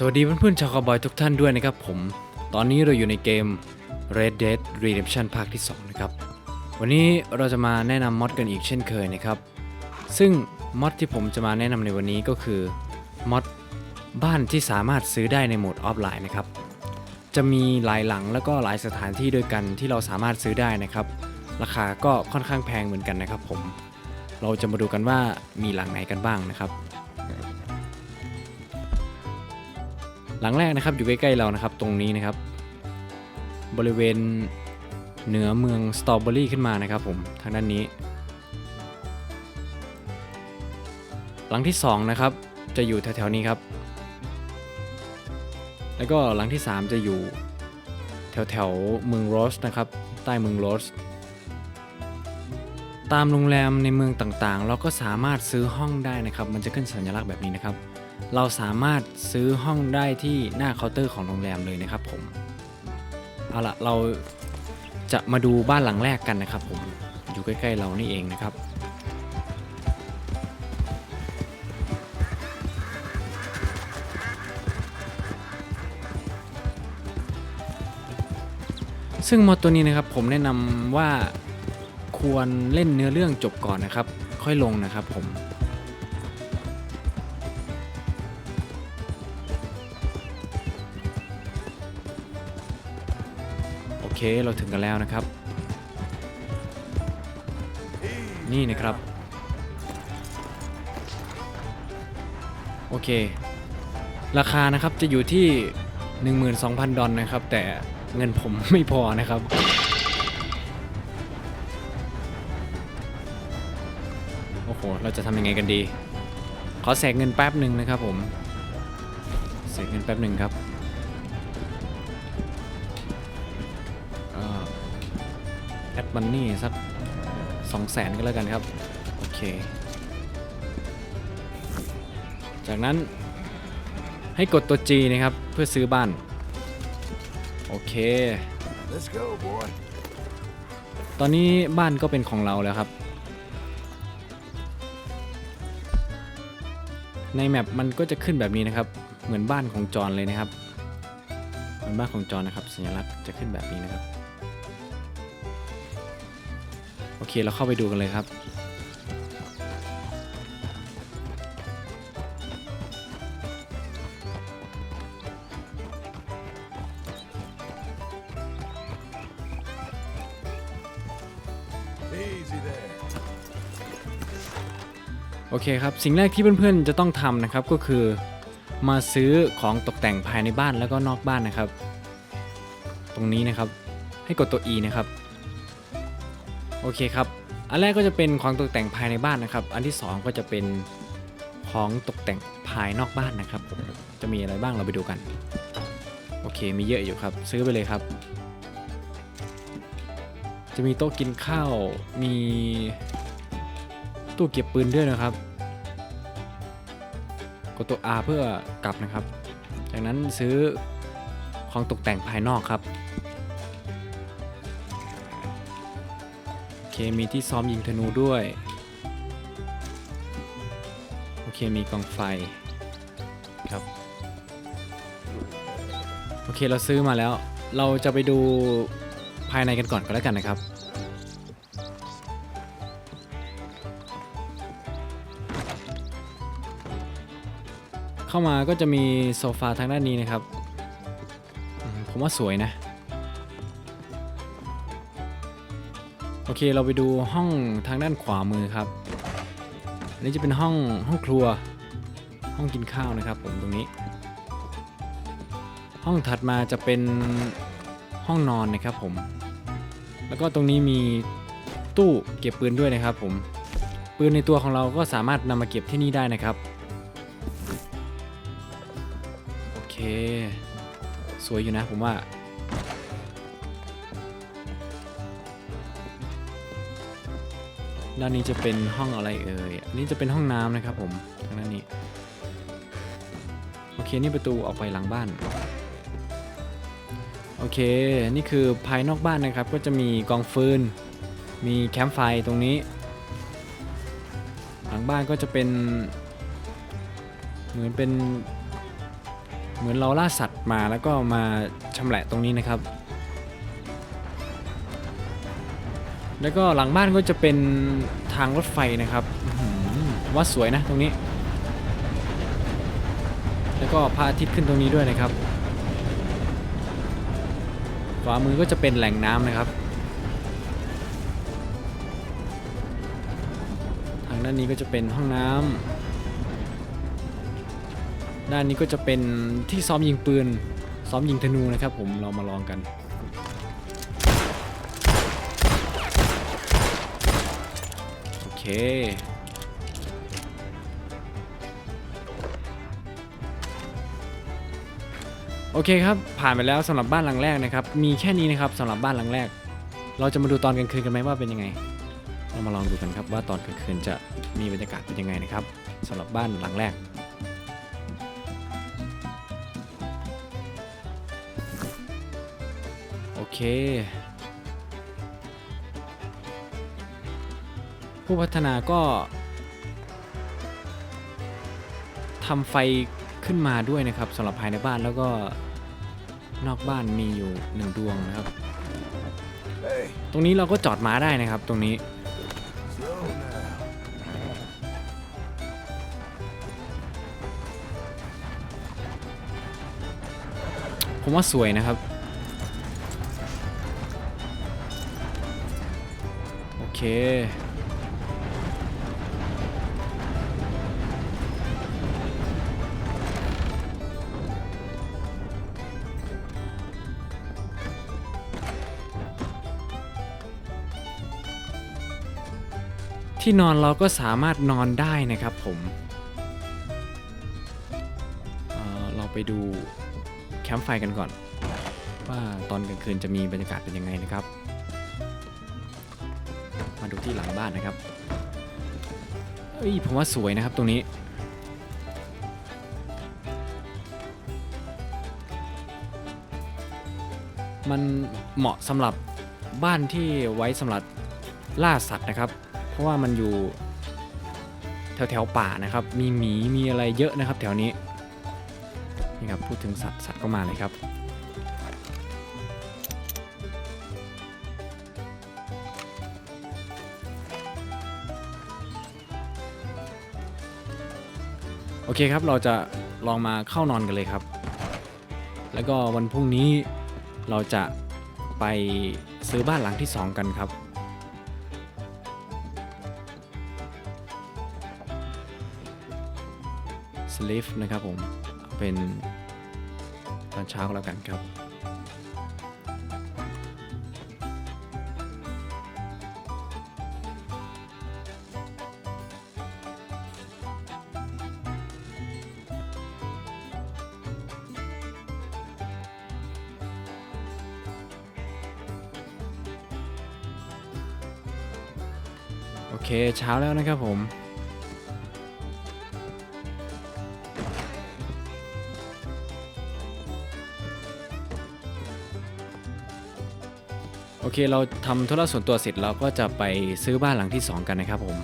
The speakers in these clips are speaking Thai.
สวัสดีเพื่อนๆชาวคาบอยทุกท่านด้วยนะครับผม ตอนนี้เราอยู่ในเกม Red Dead Redemption ภาคที่ 2 นะครับ วันนี้เราจะมาแนะนำมอดกันอีกเช่นเคยนะครับ ซึ่งมอดที่ผมจะมาแนะนำในวันนี้ก็คือมอดบ้านที่สามารถซื้อได้ในโหมดออฟไลน์นะครับ จะมีหลายหลังแล้วก็หลายสถานที่ด้วยกันที่เราสามารถซื้อได้นะครับ ราคาก็ค่อนข้างแพงเหมือนกันนะครับผม เราจะมาดูกันว่ามีหลังไหนกันบ้างนะครับ หลังแรกนะครับอยู่ใกล้ๆเรานะครับตรงนี้นะครับ บริเวณเหนือเมืองสตรอเบอรี่ขึ้นมานะครับผมทางด้านนี้ หลังที่สองนะครับจะอยู่แถวๆนี้ครับ แล้วก็หลังที่สามจะอยู่แถวๆเมืองโรสนะครับใต้เมืองโรสตามโรงแรมในเมืองต่างๆ เราก็สามารถซื้อห้องได้นะครับ มันจะขึ้นสัญลักษณ์แบบนี้นะครับ เราสามารถซื้อห้องได้ที่หน้าเคาน์เตอร์ของโรงแรมเลยนะครับผม เอาละเราจะมาดูบ้านหลังแรกกันนะครับผม อยู่ใกล้ๆเรานี่เองนะครับ ซึ่งมอตัวนี้นะครับผมแนะนำว่าควรเล่นเนื้อเรื่องจบก่อนนะครับ ค่อยลงนะครับผม เคเราถึงกันแล้วนะครับ นี่นะครับ โอเค ราคานะครับจะอยู่ที่ 12,000 ดอลนะครับ แต่เงินผมไม่พอนะครับโอ้โห เราจะทำยังไงกันดี ขอแสกเงินแป๊บหนึ่งนะครับผม แสกเงินแป๊บหนึ่งครับ ดมันนี่สักสองแสนก็แล้วกันครับ โอเค จากนั้นให้กดตัว G นะครับ เพื่อซื้อบ้าน โอเค Let's go, boy. ตอนนี้บ้านก็เป็นของเราแล้วครับ ในแมปมันก็จะขึ้นแบบนี้นะครับ เหมือนบ้านของจอนเลยนะครับ เหมือนบ้านของจอนนะครับ สัญลักษณ์จะขึ้นแบบนี้นะครับ เคเราเข้าไปดูกันเลยครับ โอเคครับ สิ่งแรกที่เพื่อนๆจะต้องทำนะครับก็คือมาซื้อของตกแต่งภายในบ้านแล้วก็นอกบ้านนะครับ ตรงนี้นะครับให้กดตัว E นะครับ อเคครับ อันแรกก็จะเป็นของตกแต่งภายในบ้านนะครับ อันที่สองก็จะเป็นของตกแต่งภายนอกบ้านนะครับ จะมีอะไรบ้างเราไปดูกัน โอเคมีเยอะอยู่ครับ ซื้อไปเลยครับ จะมีโต๊ะกินข้าว มีตู้เก็บปืนด้วยนะครับ กดตัว R เพื่อกลับนะครับ จากนั้นซื้อของตกแต่งภายนอกครับ เคมีที่ซ้อมยิงธนูด้วย โอเคมีกองไฟครับ โอเคเราซื้อมาแล้ว เราจะไปดูภายในกันก่อนก็แล้วกันนะครับ เข้ามาก็จะมีโซฟาทางด้านนี้นะครับอืมผมว่าสวยนะ โอเคเราไปดูห้องทางด้านขวามือครับอันนี้จะเป็นห้องห้องครัว ห้องกินข้าวนะครับ ผมตรงนี้ ห้องถัดมาจะเป็นห้องนอนนะครับผม แล้วก็ตรงนี้มีตู้เก็บปืนด้วยนะครับ ผมปืนในตัวของเราก็สามารถนำมาเก็บที่นี่ได้นะครับโอเค สวยอยู่นะผมว่า ด้านนี้จะเป็นห้องอะไรเอ่ยอันนี้จะเป็นห้องน้ำนะครับผมทางด้านนี้โอเคนี่ประตูออกไปหลังบ้านโอเคนี่คือภายนอกบ้านนะครับ ก็จะมีกองฟืน มีแคมป์ไฟตรงนี้ หลังบ้านก็จะเป็น เหมือนเป็น เหมือนเราล่าสัตว์มาแล้วก็มาชำแหละตรงนี้นะครับ แล้วก็หลังบ้านก็จะเป็นทางรถไฟนะครับอื้อหือว่าสวยนะตรงนี้ แล้วก็พระอาทิตย์ขึ้นตรงนี้ด้วยนะครับขวามือก็จะเป็นแหล่งน้ำนะครับ ทางด้านนี้ก็จะเป็นห้องน้ำด้านนี้ก็จะเป็นที่ซ้อมยิงปืน ซ้อมยิงธนูนะครับ ผมเรามาลองกัน เค โอเคครับ ผ่านไปแล้วสำหรับบ้านหลังแรกนะครับ มีแค่นี้นะครับสำหรับบ้านหลังแรก เราจะมาดูตอนกลางคืนกันไหมว่าเป็นยังไง เรามาลองดูกันครับว่าตอนกลางคืนจะมีบรรยากาศเป็นยังไงนะครับสำหรับบ้านหลังแรกโอเค ผู้พัฒนาก็ทำไฟขึ้นมาด้วยนะครับสำหรับภายในบ้านแล้วก็นอกบ้านมีอยู่หนึ่งดวงนะครับ ตรงนี้เราก็จอดม้าได้นะครับตรงนี้ ผมว่าสวยนะครับ โอเค ที่นอนเราก็สามารถนอนได้นะครับผมเเราไปดูแคมป์ไฟกันก่อน ว่าตอนกลางคืนจะมีบรรยากาศเป็นยังไงนะครับ มาดูที่หลังบ้านนะครับเอ้ยผมว่าสวยนะครับตรงนี้มันเหมาะสำหรับบ้านที่ไว้สำหรับล่าสัตว์นะครับ ราะว่ามันอยู่แถวแถวๆป่านะครับ มีหมีมีอะไรเยอะนะครับ แถวนี้นี่ครับพูดถึงสัตว์สัตว์ก็มาเลยครับโอเคครับ เราจะลองมาเข้านอนกันเลยครับ แล้วก็วันพรุ่งนี้เราจะไปซื้อบ้านหลังที่ 2 กันครับ ลิฟนะครับผม เป็นตอนเช้าแล้วกันครับโอเคเช้าแล้วนะครับผม เคเราทำธุระส่วนตัวเสร็จเราก็จะไปซื้อบ้านหลังที่ 2 กันนะครับผม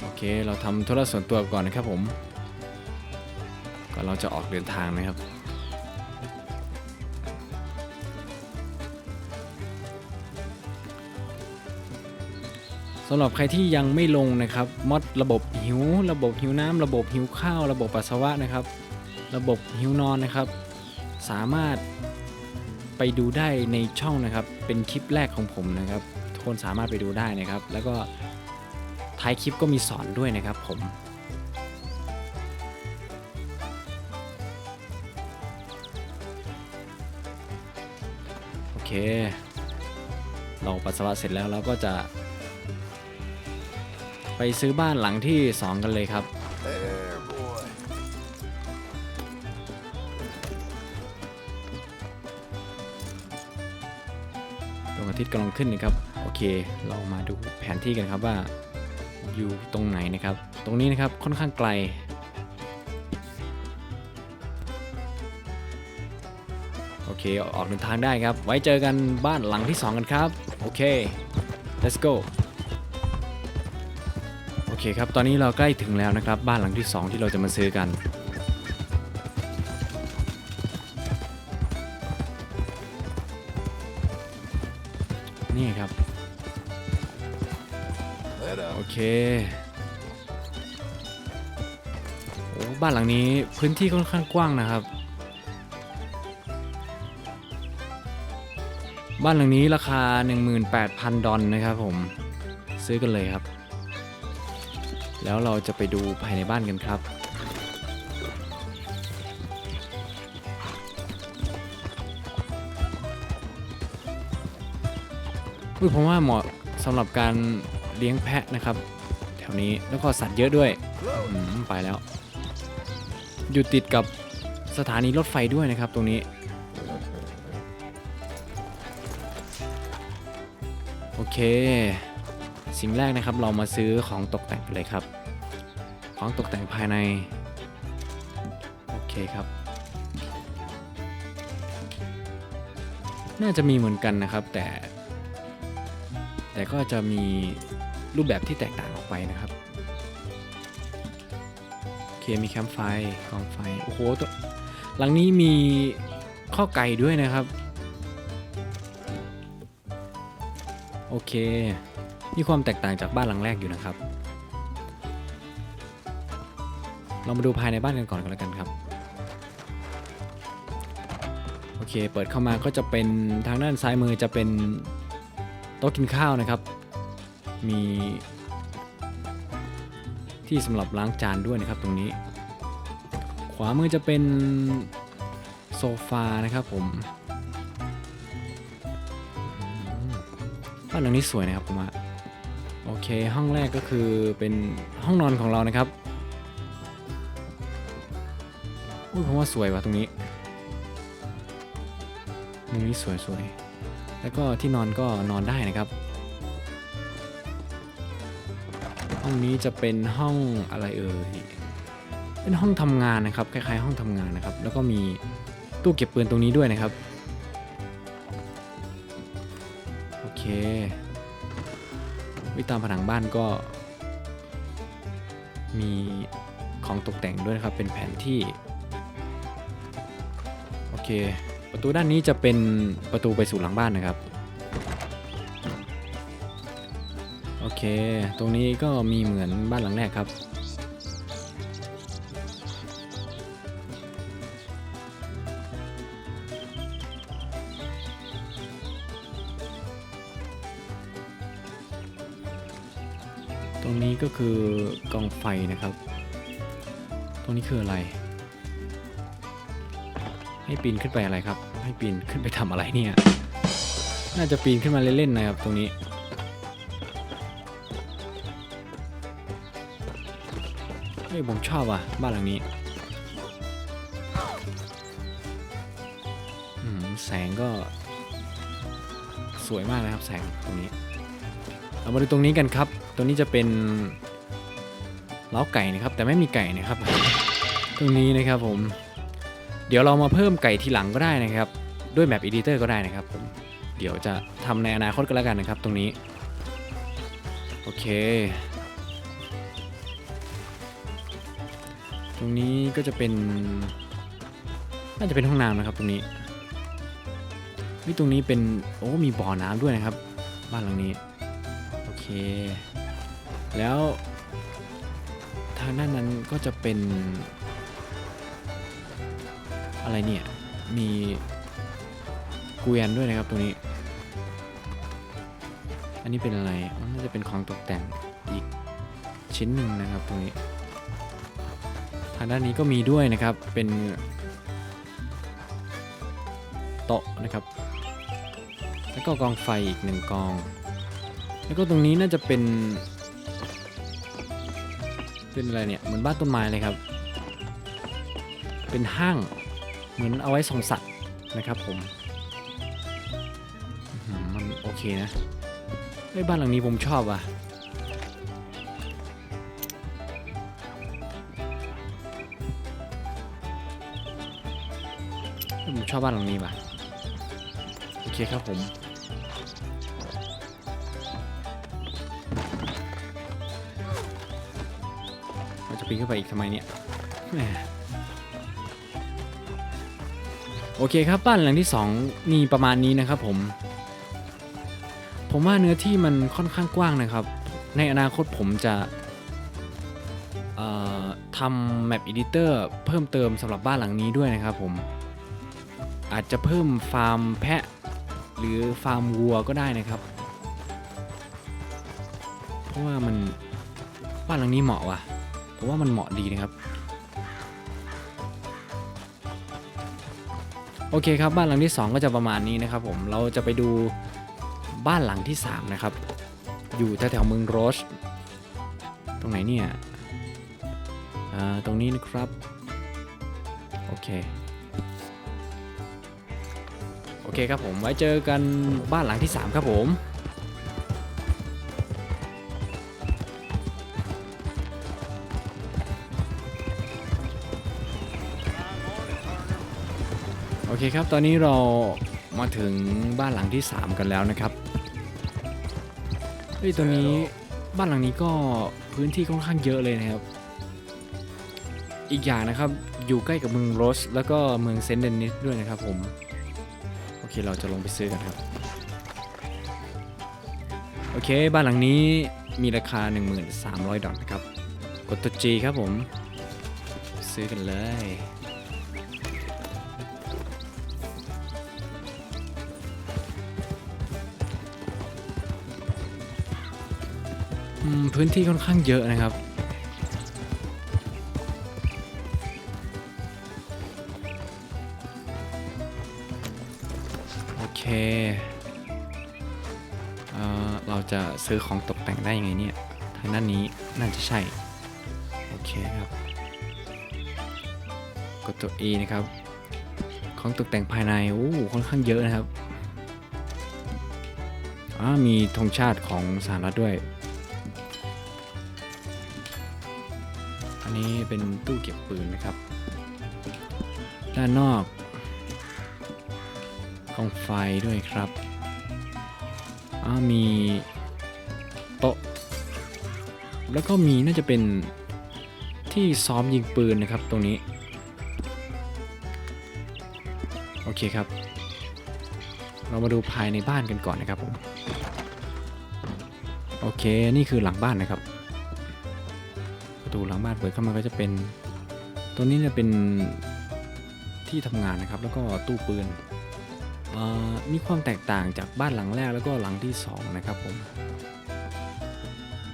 โอเค เราทำธุระส่วนตัวก่อนนะครับผม ก่อนเราจะออกเดินทางนะครับำหรับใครที่ยังไม่ลงนะครับมอดระบบหิว ระบบหิวน้ำระบบหิวข้าว ระบบปัสสาวะนะครับ ระบบหิวนอนนะครับ สามารถไปดูได้ในช่องนะครับ เป็นคลิปแรกของผมนะครับทุกคนสามารถไปดูได้นะครับ แล้วก็ท้ายคลิปก็มีสอนด้วยนะครับผมโอเค เราปัสสาวะเสร็จแล้วเราก็จะ ไปซื้อบ้านหลังที่ 2 กันเลยครับ ดวงอาทิตย์กำลังขึ้นนะครับ โอเค เรามาดูแผนที่กันครับว่า อยู่ตรงไหนนะครับ ตรงนี้นะครับค่อนข้างไกลโอเค ออกเดินทางได้ครับ ไว้เจอกันบ้านหลังที่ 2 กันครับ โอเค let's go เคครับ ตอนนี้เราใกล้ถึงแล้วนะครับ บ้านหลังที่ 2 ที่เราจะมาซื้อกันนี่ครับ โอเคโอ้บ้านหลังนี้พื้นที่ค่อนข้างกว้างนะครับ บ้านหลังนี้ราคา 18,000 ดอลนะครับผม ซื้อกันเลยครับ แล้วเราจะไปดูภายในบ้านกันครับ อุ้ยผมว่าเหมาะสำหรับการเลี้ยงแพะนะครับ แถวนี้แล้วก็สัตว์เยอะด้วยไปแล้ว อยู่ติดกับสถานีรถไฟด้วยนะครับตรงนี้ โอเค สิ่งแรกนะครับเรามาซื้อของตกแต่งกันเลยครับ ของตกแต่งภายใน โอเคครับ น่าจะมีเหมือนกันนะครับ แต่ แต่ก็จะมีรูปแบบที่แตกต่างออกไปนะครับโอเคมีแคมป์ไฟกองไฟโอ้โหตัวหลังนี้มีข้อไก่ด้วยนะครับ โอเค มีความแตกต่างจากบ้านหลังแรกอยู่นะครับ เรามาดูภายในบ้านกันก่อนก็แล้วกันครับ โอเค เปิดเข้ามาก็จะเป็นทางด้านซ้ายมือจะเป็นโต๊ะกินข้าวนะครับ มีที่สำหรับล้างจานด้วยนะครับตรงนี้ ขวามือจะเป็นโซฟานะครับผมบ้านหลังนี้สวยนะครับผมว่า เคห้องแรกก็คือเป็นห้องนอนของเรานะครับอุ้ยผมว่าสวยว่ะตรงนี้มุมนี้สวยสวยๆแล้วก็ที่นอนก็นอนได้นะครับ ห้องนี้จะเป็นห้องอะไรเอ่ยเป็นห้องทำงานนะครับคล้ายๆ ห้องทำงานนะครับ แล้วก็มีตู้เก็บปืนตรงนี้ด้วยนะครับ ที่ตามผนังบ้านก็ มีของตกแต่งด้วยนะครับ เป็นแผนที่ โอเค ประตูด้านนี้จะเป็นประตูไปสู่หลังบ้านนะครับ โอเค ตรงนี้ก็มีเหมือนบ้านหลังแรกครับ คือกองไฟนะครับ ตรงนี้คืออะไร ให้ปีนขึ้นไปอะไรครับ ให้ปีนขึ้นไปทำอะไรเนี่ย น่าจะปีนขึ้นมาเล่นๆนะครับตรงนี้ เฮ้ยผมชอบว่ะบ้านหลังนี้แสงก็สวยมากนะครับแสงตรงนี้ เรามาดูตรงนี้กันครับ ตรงนี้จะเป็น เล้าไก่นะครับแต่ไม่มีไก่นะครับ ตรงนี้นะครับผม เดี๋ยวเรามาเพิ่มไก่ทีหลังก็ได้นะครับ ด้วยแมปอีดิเตอร์ก็ได้นะครับผมเดี๋ยวจะทำในอนาคตก็แล้วกันนะครับ ตรงนี้ โอเค ตรงนี้ก็จะเป็น น่าจะเป็นห้องน้ำนะครับตรงนี้นี่ตรงนี้เป็นโอ้มีบ่อน้ำด้วยนะครับ บ้านหลังนี้ โอเค แล้วางด้านนั้นก็จะเป็น อะไรเนี่ย มีเกวียนด้วยนะครับตรงนี้ อันนี้เป็นอะไรอ๋อน่าจะเป็นของตกแต่งอีกชิ้นหนึ่งนะครับตรงนี้ ทางด้านนี้ก็มีด้วยนะครับเป็นโต๊ะนะครับ แล้วก็กองไฟอีกหนึ่งกอง แล้วก็ตรงนี้น่าจะเป็น เป็นอะไรเนี่ยเหมือนบ้านต้นไม้เลยครับ เป็นห้างเหมือนเอาไว้ส่องสัตว์นะครับผมมันโอเคนะเฮ้บ้านหลังนี้ผมชอบอะผมชอบบ้านหลังนี้ป่ะโอเคครับผม นขึ้นไปอีกทำไมเนี่ยโอเคครับบ้านหลังที่สองมีประมาณนี้นะครับผม ผมว่าเนื้อที่มันค่อนข้างกว้างนะครับ ในอนาคตผมจะเอ่อทำ Map Editor เพิ่มเติมสำหรับบ้านหลังนี้ด้วยนะครับผม อาจจะเพิ่มฟาร์มแพะ หรือฟาร์มวัวก็ได้นะครับ เพราะว่ามันบ้านหลังนี้เหมาะว่ะ ผมว่ามันเหมาะดีนะครับ โอเคครับบ้านหลังที่ 2 ก็จะประมาณนี้นะครับผมเราจะไปดูบ้านหลังที่ 3 นะครับ อยู่แถวๆเมืองโรสตรงไหนเนี่ยตรงนี้นะครับ โอเค โอเคครับผมไว้เจอกันบ้านหลังที่ 3 ครับผม เคครับ ตอนนี้เรามาถึงบ้านหลังที่ 3 กันแล้วนะครับ เฮ้ยตัวนี้บ้านหลังนี้ก็พื้นที่ค่อนข้างเยอะเลยนะครับ อีกอย่างนะครับอยู่ใกล้กับเมืองโรส แล้วก็เมืองเซนต์เดนิสด้วยนะครับผม โอเคเราจะลงไปซื้อกันครับ โอเคบ้านหลังนี้มีราคา 1,300 ดอลลาร์นะครับ กดตัว G ครับผม ซื้อกันเลย พื้นที่ค่อนข้างเยอะนะครับ โอเคเอเราจะซื้อของตกแต่งได้ยังไงเนี่ย ทางด้านนี้น่าจะใช่ โอเคครับ กดตัว E นะครับ ของตกแต่งภายใน โอ้ค่อนข้างเยอะนะครับอ่ามีธงชาติของสหรัฐด้วย นี้เป็นตู้เก็บปืนนะครับ ด้านนอกกองไฟด้วยครับอ่ามีโต๊ะ แล้วก็มีน่าจะเป็นที่ซ้อมยิงปืนนะครับตรงนี้ โอเคครับ เรามาดูภายในบ้านกันก่อนนะครับผม โอเค นี่คือหลังบ้านนะครับ ตูหลังบ้านเปิดเข้ามาก็จะเป็นตัวนี้เนี่ยเป็นที่ทำงานนะครับ แล้วก็ตู้ปืนอ่อมีความแตกต่างจากบ้านหลังแรกแล้วก็หลังที่สองนะครับผม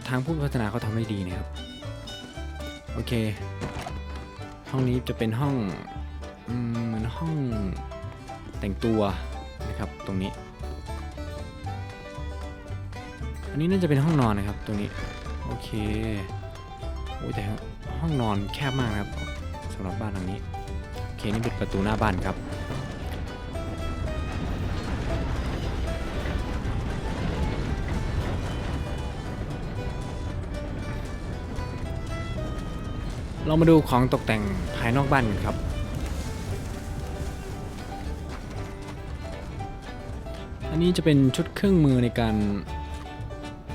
ทางผู้พัฒนาเขาทำได้ดีนะครับ โอเค ห้องนี้จะเป็นห้องเหมือนห้องแต่งตัวนะครับตรงนี้ อันนี้น่าจะเป็นห้องนอนนะครับตรงนี้ โอเค โอ้ยแต่ห้องนอนแคบมากนะครับสำหรับบ้านหลังนี้โอเคนี่เป็นประตูหน้าบ้านครับเรามาดูของตกแต่งภายนอกบ้านกันครับ อันนี้จะเป็นชุดเครื่องมือในการ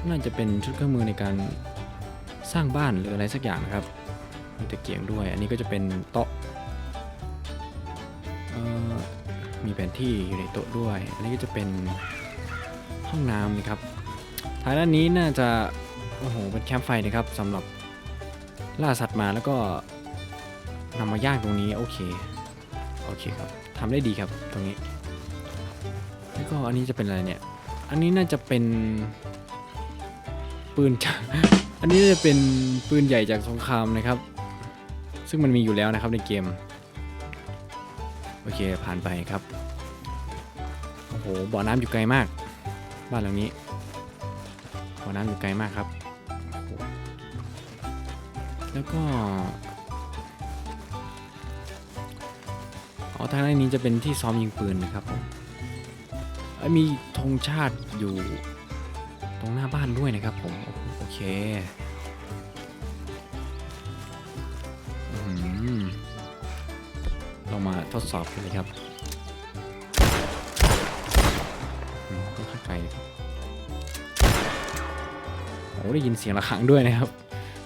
น่าจะเป็นชุดเครื่องมือในการ สร้างบ้านหรืออะไรสักอย่างนะครับมีตะเกียงด้วย อันนี้ก็จะเป็นโต๊ะมีแผนที่อยู่ในโต๊ะด้วย อันนี้ก็จะเป็นห้องน้ำนะครับทางด้านนี้น่าจะโอ้โหเป็นแคมป์ไฟนะครับสำหรับล่าสัตว์มาแล้วก็นำมาย่างตรงนี้โอเคโอเคครับทำได้ดีครับตรงนี้แล้วก็อันนี้จะเป็นอะไรเนี่ย อันนี้น่าจะเป็นปืนจาก อันนี้จะเป็นปืนใหญ่จากสงครามนะครับ ซึ่งมันมีอยู่แล้วนะครับในเกม โอเคผ่านไปครับ โอ้โหบ่อน้ำอยู่ไกลมาก บ้านหลังนี้บ่อน้ำอยู่ไกลมากครับ แล้วก็อ๋อทางด้านนี้จะเป็นที่ซ้อมยิงปืนนะครับผมมีธงชาติอยู่ตรงหน้าบ้านด้วยนะครับผมโอโอ เคเรามาทดสอบกันเลยครับต้ข้าไกลครับโอ้ได้ยินเสียงะระฆังด้วยนะครับ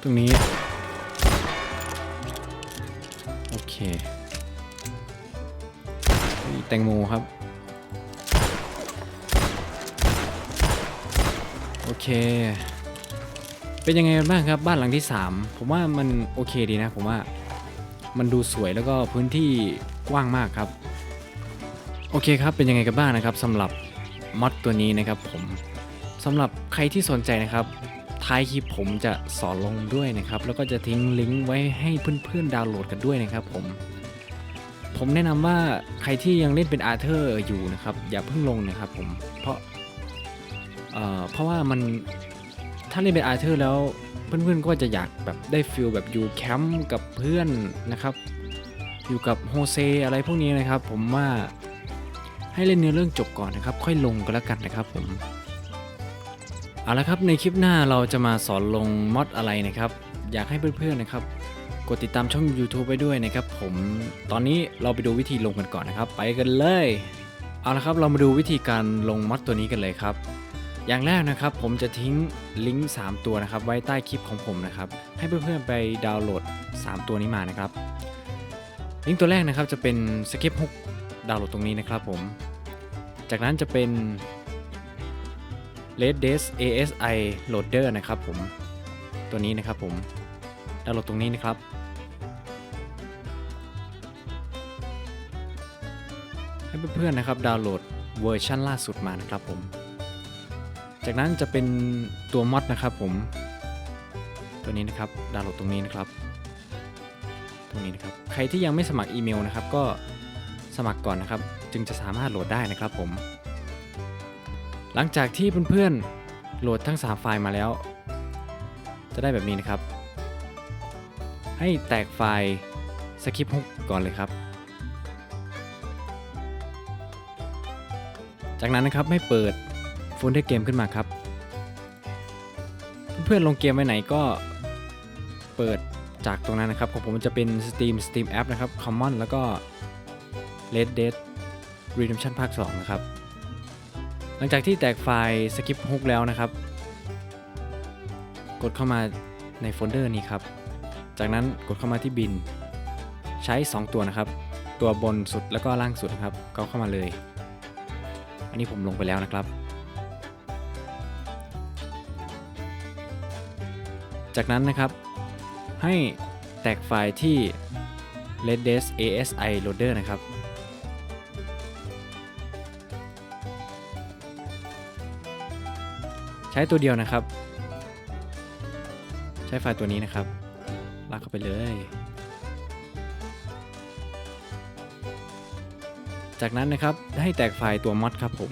ตรงนี้ โอเคแตงโมครับ โอเค เป็นยังไงบ้างครับบ้านหลังที่ 3 ผมว่ามันโอเคดีนะผมว่ามันดูสวยแล้วก็พื้นที่กว้างมากครับ โอเคครับเป็นยังไงกันบ้างนะครับสำหรับมอดตัวนี้นะครับผมสำหรับใครที่สนใจนะครับ ท้ายคลิปผมจะสอนลงด้วยนะครับ แล้วก็จะทิ้งลิงก์ไว้ให้เพื่อนๆดาวน์โหลดกันด้วยนะครับผมผมแนะนำว่าใครที่ยังเล่นเป็นอาเธอร์อยู่นะครับอย่าเพิ่งลงนะครับผมเพราะเอ่อเพราะว่ามัน ถ้าเล่นเป็นอาร์เธอร์แล้วเพื่อนๆก็จะอยากแบบได้ฟิลแบบอยู่แคมป์กับเพื่อนนะครับ อยู่กับโฮเซอะไรพวกนี้นะครับ ผมว่าให้เล่นเนื้อเรื่องจบก่อนนะครับ ค่อยลงก็แล้วกันนะครับผมเอาละครับในคลิปหน้าเราจะมาสอนลงมอดอะไรนะครับ อยากให้เพื่อนๆนะครับ กดติดตามช่อง YouTube ไปด้วยนะครับ ผมตอนนี้เราไปดูวิธีลงกันก่อนนะครับ ไปกันเลยเอาละครับเรามาดูวิธีการลงมอดตัวนี้กันเลยครับ อย่างแรกนะครับผมจะทิ้งลิงก์ 3 ตัวนะครับไว้ใต้คลิปของผมนะครับให้เพื่อนๆไปดาวน์โหลด 3 ตัวนี้มานะครับลิงก์ตัวแรกนะครับจะเป็นสเก็ปฮุกดาวน์โหลดตรงนี้นะครับผมจากนั้นจะเป็น Red Dead ASI Loader นะครับผมตัวนี้นะครับผมดาวน์โหลดตรงนี้นะครับ ให้เพื่อนๆนะครับดาวน์โหลดเวอร์ชันล่าสุดมานะครับผม จากนั้นจะเป็นตัวมอดนะครับผม ตัวนี้นะครับดาวน์โหลดตรงนี้นะครับ ตรงนี้นะครับ ใครที่ยังไม่สมัครอีเมลนะครับ ก็สมัครก่อนนะครับ จึงจะสามารถโหลดได้นะครับผม หลังจากที่เพื่อนๆโหลดทั้ง 3 ไฟล์มาแล้ว จะได้แบบนี้นะครับ ให้แตกไฟล์สคริปต์ฮุกก่อนเลยครับจากนั้นนะครับให้เปิด โฟลเดอร์เกมขึ้นมาครับ เพื่อนๆลงเกมไว้ไหนก็เปิดจากตรงนั้นนะครับ ของผมจะเป็น Steam Steam App นะครับ Common แล้วก็ Red Dead Redemption ภาค 2 นะครับ หลังจากที่แตกไฟล์สคริปต์ฮุกแล้วนะครับ กดเข้ามาในโฟลเดอร์นี้ครับ จากนั้นกดเข้ามาที่บิน ใช้ 2 ตัวนะครับ ตัวบนสุดแล้วก็ล่างสุดนะครับ ก็เข้ามาเลย อันนี้ผมลงไปแล้วนะครับ จากนั้นนะครับ ให้แตกไฟล์ที่ Red Dead ASI Loader นะครับ ใช้ตัวเดียวนะครับ ใช้ไฟล์ตัวนี้นะครับ ลากเข้าไปเลย จากนั้นนะครับให้แตกไฟล์ตัวมอดครับผม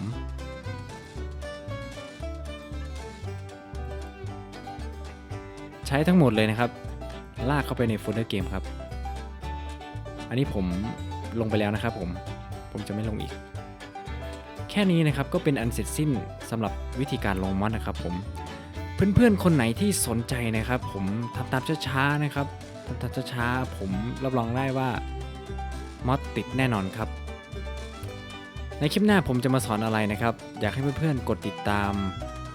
ใช้ทั้งหมดเลยนะครับ ลากเข้าไปในโฟลเดอร์เกมครับ อันนี้ผมลงไปแล้วนะครับผมผมจะไม่ลงอีก แค่นี้นะครับก็เป็นอันเสร็จสิ้นสำหรับวิธีการลงมอดนะครับผมเพื่อนๆ คนไหนที่สนใจนะครับ ผมทำตามช้าๆนะครับทำตามช้าๆผมรับรองได้ว่ามอดติดแน่นอนครับ ในคลิปหน้าผมจะมาสอนอะไรนะครับ อยากให้เพื่อนๆกดติดตาม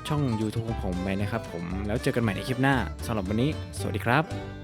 ช่อง YouTube ของผมไปนะครับผมแล้วเจอกันใหม่ในคลิปหน้าสำหรับวันนี้ สวัสดีครับ